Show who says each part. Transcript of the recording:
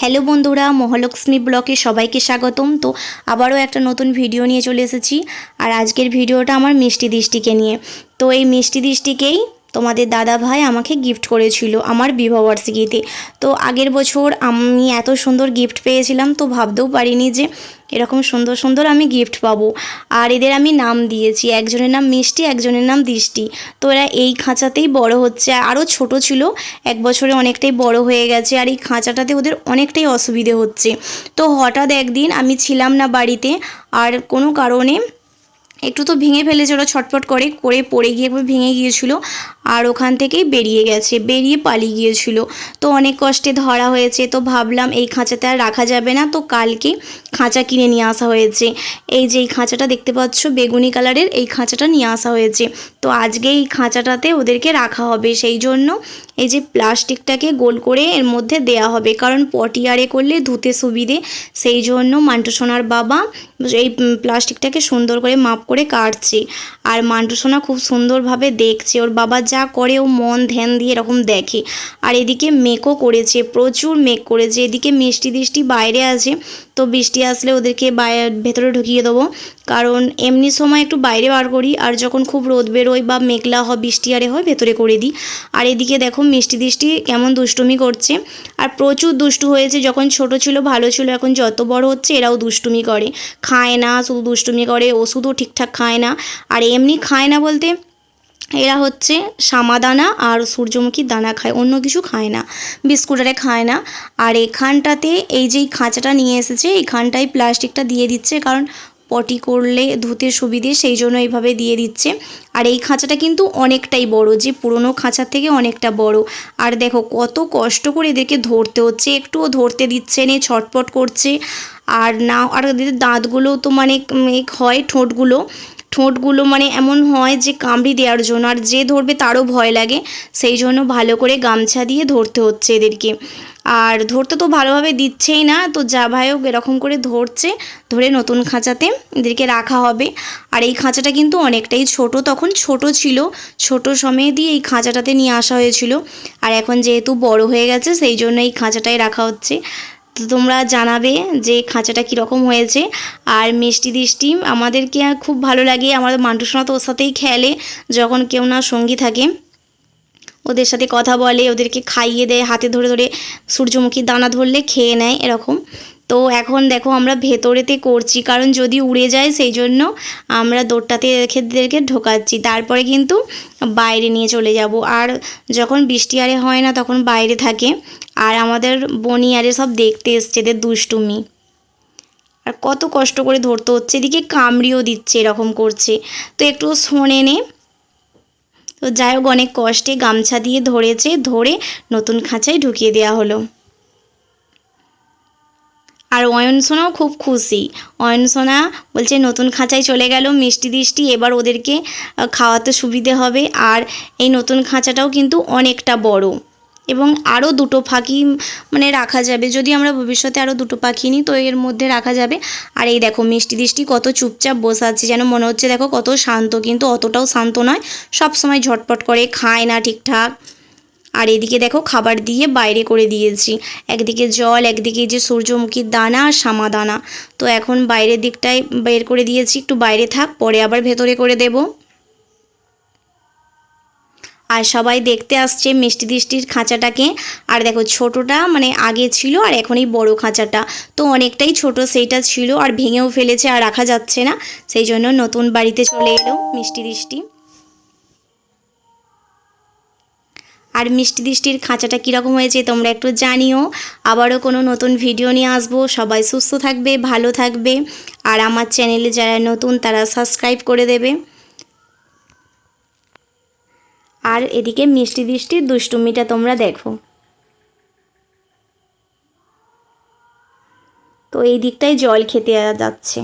Speaker 1: Hello বন্ধুরা, মহালক্ষ্মী ব্লকে সবাইকে স্বাগতম। তো আবারও একটা নতুন ভিডিও নিয়ে চলে এসেছি। আর আজকের ভিডিওটা আমার মিষ্টি দৃষ্টিকে নিয়ে। তো এই মিষ্টি দৃষ্টিকেই তোমাদের দাদা ভাই আমাকে গিফট করেছিল আমার বিবাহবার্ষিকীতে তো আগের বছর আমি এত সুন্দর গিফট পেয়েছিলাম তো ভাবতেও পারিনি যে এরকম সুন্দর সুন্দর আমি গিফট পাবো। আর এদের আমি নাম দিয়েছি, একজনের নাম মিষ্টি, একজনের নাম দৃষ্টি। তো এরা এই খাঁচাতেই বড় হচ্ছে। আরও ছোট ছিল, এক বছরে অনেকটাই বড় হয়ে গেছে আর এই খাঁচাটাতে ওদের অনেকটাই অসুবিধে হচ্ছে। তো হঠাৎ একদিন আমি ছিলাম না বাড়িতে, আর কোনো কারণে একটু তো ভেঙে ফেলেছে, ওরা ছটফট করে করে পড়ে গিয়ে একবার ভেঙে গিয়েছিল আর ওখান থেকেই বেরিয়ে গেছে, বেরিয়ে পালিয়ে গিয়েছিল। তো অনেক কষ্টে ধরা হয়েছে, তো ভাবলাম এই খাঁচাতে আর রাখা যাবে না, তো কালকে খাঁচা কিনে নিয়ে আসা হয়েছে। এই যে এই খাঁচাটা দেখতে পাচ্ছ, বেগুনি কালারের এই খাঁচাটা নিয়ে আসা হয়েছে। তো আজকে এই খাঁচাটাতে ওদেরকে রাখা হবে, সেই জন্য এই যে প্লাস্টিকটাকে গোল করে এর মধ্যে দেয়া হবে। কারণ পটিয়ারে করলে ধুতে সুবিধে। সেই জন্য মান্টু সোনার বাবা এই প্লাস্টিকটাকে সুন্দর করে মাপ করে কাটছে। আর মান্টু সোনা খুব সুন্দরভাবে দেখছে। ওর বাবা যা করে ও মন ধ্যান দিয়ে এরকম দেখে। আর এদিকে মেকও করেছে, প্রচুর মেক করেছে। এদিকে মিষ্টি দৃষ্টি বাইরে আছে। তো বৃষ্টি আসলে ওদেরকে বাইরে ভেতরে ঢুকিয়ে দেবো। কারণ এমনি সময় একটু বাইরে বার করি, আর যখন খুব রোদ বেরোয় বা মেঘলা হয়, বৃষ্টি আরে হয়, ভেতরে করে দিই। আর এদিকে দেখো মিষ্টি দৃষ্টি কেমন দুষ্টুমি করছে। আর প্রচুর দুষ্টু হয়েছে, যখন ছোট ছিল, ভালো ছিল, এখন যত বড় হচ্ছে, এরাও দুষ্টুমি করে। খায় না, শুধু দুষ্টুমি করে, ওষুধও ঠিকঠাক খায় না। আর এমনি খায় না বলতে এরা হচ্ছে সামাদানা আর সূর্যমুখী দানা খায়, অন্য কিছু খায় না, বিস্কুটারে খায় না। আর এখানটাতে এই যেই খাঁচাটা নিয়ে এসেছে এইখানটায় প্লাস্টিকটা দিয়ে দিচ্ছে, কারণ পটি করলে ধুতে সুবিধে সেই জন্য এইভাবে দিয়ে দিচ্ছে। আর এই খাঁচাটা কিন্তু অনেকটাই বড়, যে পুরনো খাঁচার থেকে অনেকটা বড়। আর দেখো, কত কষ্ট করে এদেরকে ধরতে হচ্ছে, একটুও ধরতে দিচ্ছে না, ছটপট করছে। আর না, আর এদের দাঁতগুলো তো মানে হয় ঠোঁটগুলো। ঠোঁটগুলো মানে এমন হয় যে কামড়ি দেওয়ার জন্য, আর যে ধরবে তারও ভয় লাগে। সেই জন্য ভালো করে গামছা দিয়ে ধরতে হচ্ছে এদেরকে। আর ধরতে তো ভালোভাবে দিচ্ছেই না, তো যা ভাই হোক এরকম করে ধরছে, ধরে নতুন খাঁচাতে এদেরকে রাখা হবে। আর এই খাঁচাটা কিন্তু অনেকটাই ছোট, তখন ছোট ছিল, ছোট সময়ে দিয়ে এই খাঁচাটাতে নিয়ে আসা হয়েছিল। আর এখন যেহেতু বড় হয়ে গেছে, সেই জন্য এই খাঁচাটাই রাখা হচ্ছে। তো তোমরা জানাবে যে খাঁচাটা কীরকম হয়েছে। আর মিষ্টি দৃষ্টি আমাদেরকে খুব ভালো লাগে। আমাদের মান্টুসোনা তো ওর সাথেই খেলে, যখন কেউ না সঙ্গী থাকে। ওদের সাথে কথা বলে, ওদেরকে খাইয়ে দেয়, হাতে ধরে ধরে সূর্যমুখী দানা ধরলে খেয়ে নেয়, এরকম। তো এখন দেখো আমরা ভেতরেতে করছি, কারণ যদি উড়ে যায় সেই জন্য আমরা দৌড়টাতে রেখে এদেরকে ঢোকাচ্ছি। তারপরে কিন্তু বাইরে নিয়ে চলে যাব। আর যখন বৃষ্টি আরে হয় না তখন বাইরে থাকে। আর আমাদের বনি আরে সব দেখতে এসছে এদের দুষ্টুমি। আর কত কষ্ট করে ধরতে হচ্ছে, এদিকে কামড়িও দিচ্ছে, এরকম করছে। তো একটু শোনে নে। তো যাই হোক, অনেক কষ্টে গামছা দিয়ে ধরেছে, ধরে নতুন খাঁচায় ঢুকিয়ে দেওয়া হলো। আর অয়ন সোনাও খুব খুশি। অয়ন সোনা বলছে, নতুন খাঁচায় চলে গেল, মিষ্টি দৃষ্টি, এবার ওদেরকে খাওয়াতে সুবিধে হবে। আর এই নতুন খাঁচাটাও কিন্তু অনেকটা বড়। এবং আরও দুটো পাখি মানে রাখা যাবে। যদি আমরা ভবিষ্যতে আরও দুটো পাখি নিই, তো এর মধ্যে রাখা যাবে। আর এই দেখো, মিষ্টি দৃষ্টি কত চুপচাপ বসে আছে, যেন মনে হচ্ছে, দেখো, কত শান্ত। কিন্তু অতটাও শান্ত নয়। সব সময় ঝটপট করে খায় না ঠিকঠাক। আর এদিকে দেখো খাবার দিয়ে বাইরে করে দিয়েছি। একদিকে জল, একদিকে যে সূর্যমুখীর দানা আর সামা দানা। তো এখন বাইরের দিকটায় বের করে দিয়েছি, একটু বাইরে থাক, পরে আবার ভেতরে করে দেব। আর সবাই দেখতে আসছে মিষ্টি দৃষ্টির খাঁচাটাকে। আর দেখো ছোটটা মানে আগে ছিল আর এখন এই বড় খাঁচাটা। তো অনেকটাই ছোট সেইটা ছিল আর ভেঙেও ফেলেছে আর রাখা যাচ্ছে না। সেই জন্য নতুন বাড়িতে চলে এলো মিষ্টি দৃষ্টি। আর মিষ্টি দৃষ্টির খাঁচাটা কীরকম হয়েছে তোমরা একটু জানিও। আবারও কোনো নতুন ভিডিও নিয়ে আসব। সবাই সুস্থ থাকবে, ভালো থাকবে। আর আমার চ্যানেলে যারা নতুন, তারা সাবস্ক্রাইব করে দেবে। আর এদিকে মিষ্টি দৃষ্টির দুষ্টুমিটা তোমরা দেখো। তো এই দিকটায় জল খেতে যাচ্ছে।